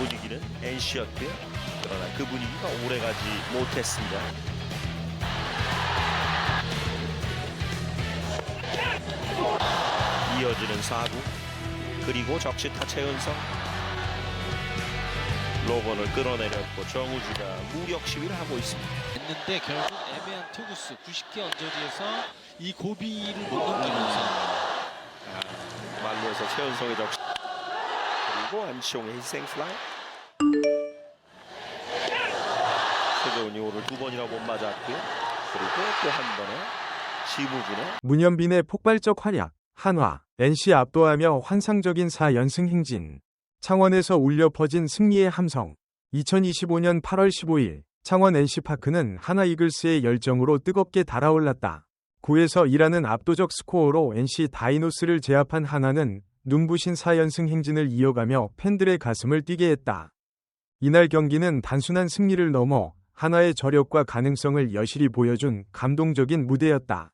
분위기는 NC였고요. 그러나 그 분위기가 오래가지 못했습니다. 이어지는 4구 그리고 적시타 최은성 로건을 끌어내렸고 정우주가 무력 시위를 하고 있습니다. 했는데 결국 애매한 투구수 90개 언저리에서 이 고비를 못 넘기면서 말로에서 최은성의 적시 그리고 안치홍의 희생 플라이 최재훈이 오늘 두 번이나 못 맞았고요. 그리고 또 한 번에 심우준의 문현빈의 폭발적 활약, 한화, NC 압도하며 환상적인 4연승 행진. 창원에서 울려 퍼진 승리의 함성. 2025년 8월 15일 창원 NC파크는 하나 이글스의 열정으로 뜨겁게 달아올랐다. 9에서 2라는 압도적 스코어로 NC 다이노스를 제압한 하나는 눈부신 4연승 행진을 이어가며 팬들의 가슴을 뛰게 했다. 이날 경기는 단순한 승리를 넘어 하나의 저력과 가능성을 여실히 보여준 감동적인 무대였다.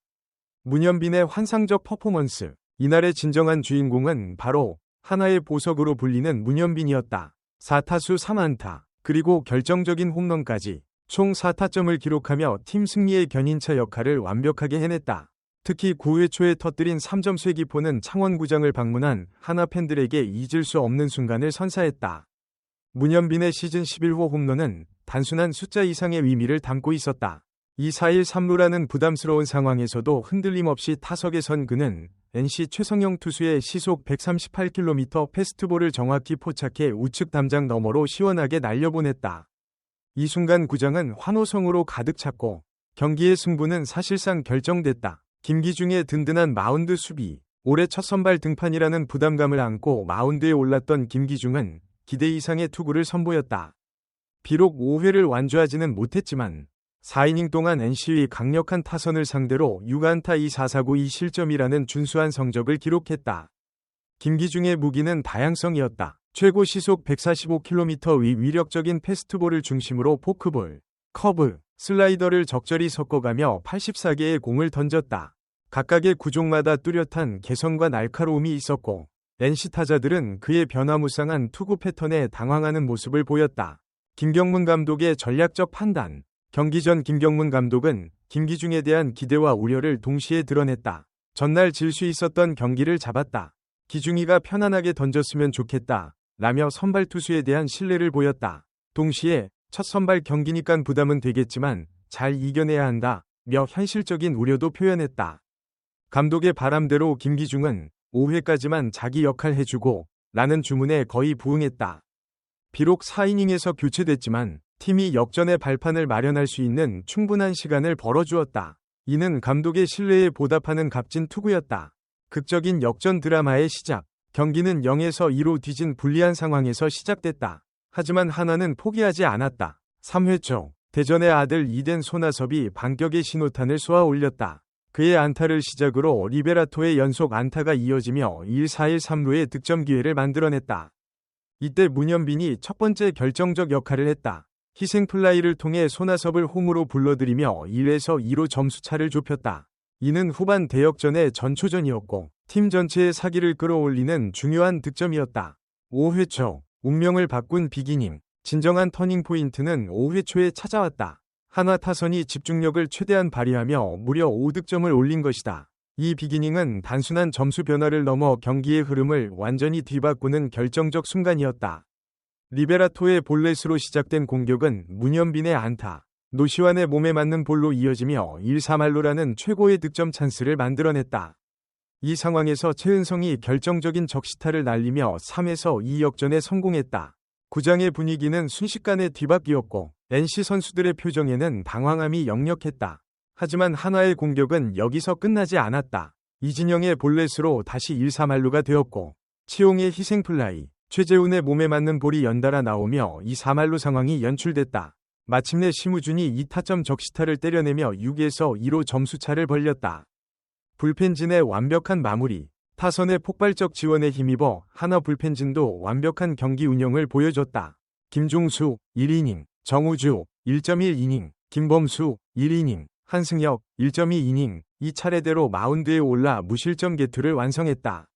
문현빈의 환상적 퍼포먼스. 이날의 진정한 주인공은 바로 하나의 보석으로 불리는 문현빈이었다. 4타수 3안타, 그리고 결정적인 홈런까지 총 4타점을 기록하며 팀 승리의 견인차 역할을 완벽하게 해냈다. 특히 9회 초에 터뜨린 3점 쇄기포는 창원구장을 방문한 하나 팬들에게 잊을 수 없는 순간을 선사했다. 문현빈의 시즌 11호 홈런은 단순한 숫자 이상의 의미를 담고 있었다. 2-4-1 3루라는 부담스러운 상황에서도 흔들림 없이 타석에 선 그는 NC 최성영 투수의 시속 138km 패스트볼을 정확히 포착해 우측 담장 너머로 시원하게 날려보냈다. 이 순간 구장은 환호성으로 가득 찼고 경기의 승부는 사실상 결정됐다. 김기중의 든든한 마운드 수비, 올해 첫 선발 등판이라는 부담감을 안고 마운드에 올랐던 김기중은 기대 이상의 투구를 선보였다. 비록 5회를 완주하지는 못했지만 4이닝 동안 NC의 강력한 타선을 상대로 6안타 2사사구 2실점이라는 준수한 성적을 기록했다. 김기중의 무기는 다양성이었다. 최고 시속 145km의 위력적인 패스트볼을 중심으로 포크볼, 커브, 슬라이더를 적절히 섞어가며 84개의 공을 던졌다. 각각의 구종마다 뚜렷한 개성과 날카로움이 있었고 NC 타자들은 그의 변화무쌍한 투구 패턴에 당황하는 모습을 보였다. 김경문 감독의 전략적 판단, 경기 전 김경문 감독은 김기중에 대한 기대와 우려를 동시에 드러냈다. 전날 질 수 있었던 경기를 잡았다. 기중이가 편안하게 던졌으면 좋겠다. 라며 선발 투수에 대한 신뢰를 보였다. 동시에 첫 선발 경기니깐 부담은 되겠지만 잘 이겨내야 한다. 며 현실적인 우려도 표현했다. 감독의 바람대로 김기중은 5회까지만 자기 역할 해주고 라는 주문에 거의 부응했다. 비록 4이닝에서 교체됐지만 팀이 역전의 발판을 마련할 수 있는 충분한 시간을 벌어주었다. 이는 감독의 신뢰에 보답하는 값진 투구였다. 극적인 역전 드라마의 시작. 경기는 0에서 2로 뒤진 불리한 상황에서 시작됐다. 하지만 하나는 포기하지 않았다. 3회 초 대전의 아들 이덴 소나섭이 반격의 신호탄을 쏘아 올렸다. 그의 안타를 시작으로 리베라토의 연속 안타가 이어지며 1-4-1 3루의 득점 기회를 만들어냈다. 이때 문현빈이 첫 번째 결정적 역할을 했다. 희생 플라이를 통해 소나섭을 홈으로 불러들이며 1에서 2로 점수차를 좁혔다. 이는 후반 대역전의 전초전이었고 팀 전체의 사기를 끌어올리는 중요한 득점이었다. 5회 초 운명을 바꾼 비기닝 진정한 터닝 포인트는 5회 초에 찾아왔다. 하나 타선이 집중력을 최대한 발휘하며 무려 5득점을 올린 것이다. 이 비기닝은 단순한 점수 변화를 넘어 경기의 흐름을 완전히 뒤바꾸는 결정적 순간이었다. 리베라토의 볼넷으로 시작된 공격은 문현빈의 안타, 노시환의 몸에 맞는 볼로 이어지며 1-3할로라는 최고의 득점 찬스를 만들어냈다. 이 상황에서 최은성이 결정적인 적시타를 날리며 3에서 2 역전에 성공했다. 구장의 분위기는 순식간에 뒤바뀌었고 NC 선수들의 표정에는 당황함이 역력했다. 하지만 한화의 공격은 여기서 끝나지 않았다. 이진영의 볼넷으로 다시 1-3할루가 되었고 치용의 희생플라이, 최재훈의 몸에 맞는 볼이 연달아 나오며 2-3할루 상황이 연출됐다. 마침내 심우준이 2타점 적시타를 때려내며 6에서 2로 점수차를 벌렸다. 불펜진의 완벽한 마무리, 타선의 폭발적 지원에 힘입어 하나 불펜진도 완벽한 경기 운영을 보여줬다. 김종수 1이닝, 정우주 1.1이닝, 김범수 1이닝, 한승혁 1.2이닝 이 차례대로 마운드에 올라 무실점 개투를 완성했다.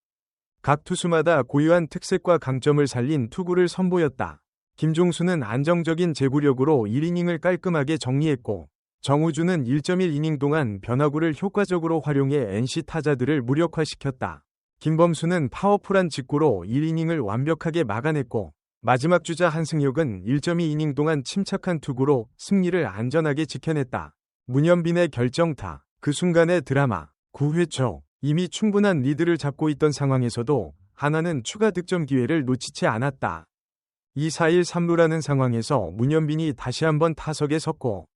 각 투수마다 고유한 특색과 강점을 살린 투구를 선보였다. 김종수는 안정적인 제구력으로 1이닝을 깔끔하게 정리했고 정우주는 1.1이닝 동안 변화구를 효과적으로 활용해 NC 타자들을 무력화시켰다. 김범수는 파워풀한 직구로 1이닝을 완벽하게 막아냈고 마지막 주자 한승혁은 1.2이닝 동안 침착한 투구로 승리를 안전하게 지켜냈다. 문현빈의 결정타, 그 순간의 드라마, 9회 초 이미 충분한 리드를 잡고 있던 상황에서도 하나는 추가 득점 기회를 놓치지 않았다. 2 4일 3루라는 상황에서 문현빈이 다시 한번 타석에 섰고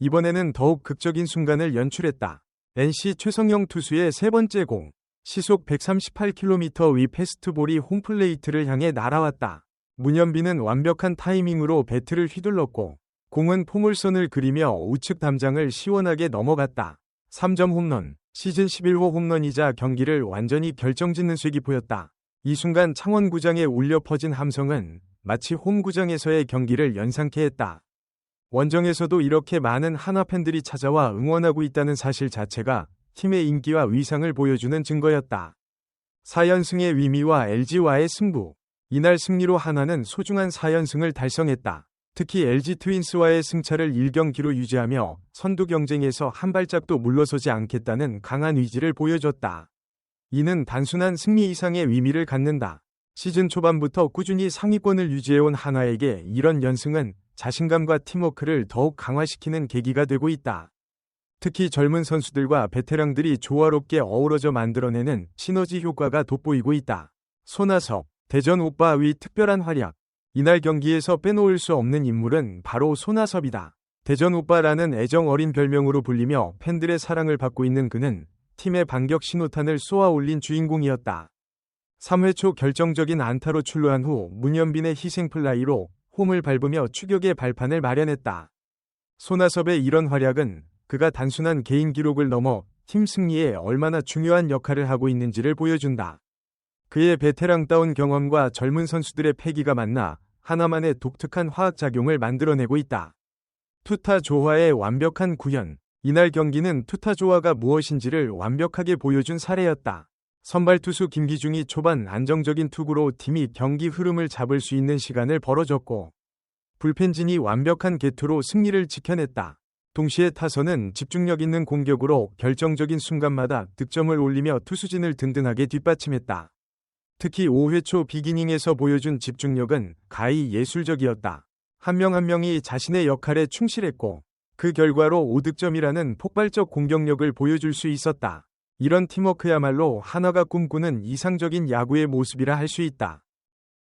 이번에는 더욱 극적인 순간을 연출했다. NC 최성영 투수의 세 번째 공, 시속 138km 위 패스트볼이 홈플레이트를 향해 날아왔다. 문현빈은 완벽한 타이밍으로 배트를 휘둘렀고 공은 포물선을 그리며 우측 담장을 시원하게 넘어갔다. 3점 홈런, 시즌 11호 홈런이자 경기를 완전히 결정짓는 쐐기 보였다. 이 순간 창원구장에 울려 퍼진 함성은 마치 홈구장에서의 경기를 연상케 했다. 원정에서도 이렇게 많은 한화 팬들이 찾아와 응원하고 있다는 사실 자체가 팀의 인기와 위상을 보여주는 증거였다. 4연승의 위미와 LG와의 승부. 이날 승리로 한화는 소중한 4연승을 달성했다. 특히 LG 트윈스와의 승차를 1경기로 유지하며 선두 경쟁에서 한 발짝도 물러서지 않겠다는 강한 의지를 보여줬다. 이는 단순한 승리 이상의 의미를 갖는다. 시즌 초반부터 꾸준히 상위권을 유지해온 한화에게 이런 연승은 자신감과 팀워크를 더욱 강화시키는 계기가 되고 있다. 특히 젊은 선수들과 베테랑들이 조화롭게 어우러져 만들어내는 시너지 효과가 돋보이고 있다. 손아섭, 대전 오빠 위 특별한 활약. 이날 경기에서 빼놓을 수 없는 인물은 바로 손아섭이다. 대전 오빠라는 애정 어린 별명으로 불리며 팬들의 사랑을 받고 있는 그는 팀의 반격 신호탄을 쏘아 올린 주인공이었다. 3회 초 결정적인 안타로 출루한 후 문현빈의 희생 플라이로 홈을 밟으며 추격의 발판을 마련했다. 손아섭의 이런 활약은 그가 단순한 개인 기록을 넘어 팀 승리에 얼마나 중요한 역할을 하고 있는지를 보여준다. 그의 베테랑다운 경험과 젊은 선수들의 패기가 만나 하나만의 독특한 화학작용을 만들어내고 있다. 투타 조화의 완벽한 구현. 이날 경기는 투타 조화가 무엇인지를 완벽하게 보여준 사례였다. 선발 투수 김기중이 초반 안정적인 투구로 팀이 경기 흐름을 잡을 수 있는 시간을 벌어줬고 불펜진이 완벽한 개투로 승리를 지켜냈다. 동시에 타선은 집중력 있는 공격으로 결정적인 순간마다 득점을 올리며 투수진을 든든하게 뒷받침했다. 특히 5회 초 비기닝에서 보여준 집중력은 가히 예술적이었다. 한명한 명이 자신의 역할에 충실했고 그 결과로 5득점이라는 폭발적 공격력을 보여줄 수 있었다. 이런 팀워크야말로 하나가 꿈꾸는 이상적인 야구의 모습이라 할 수 있다.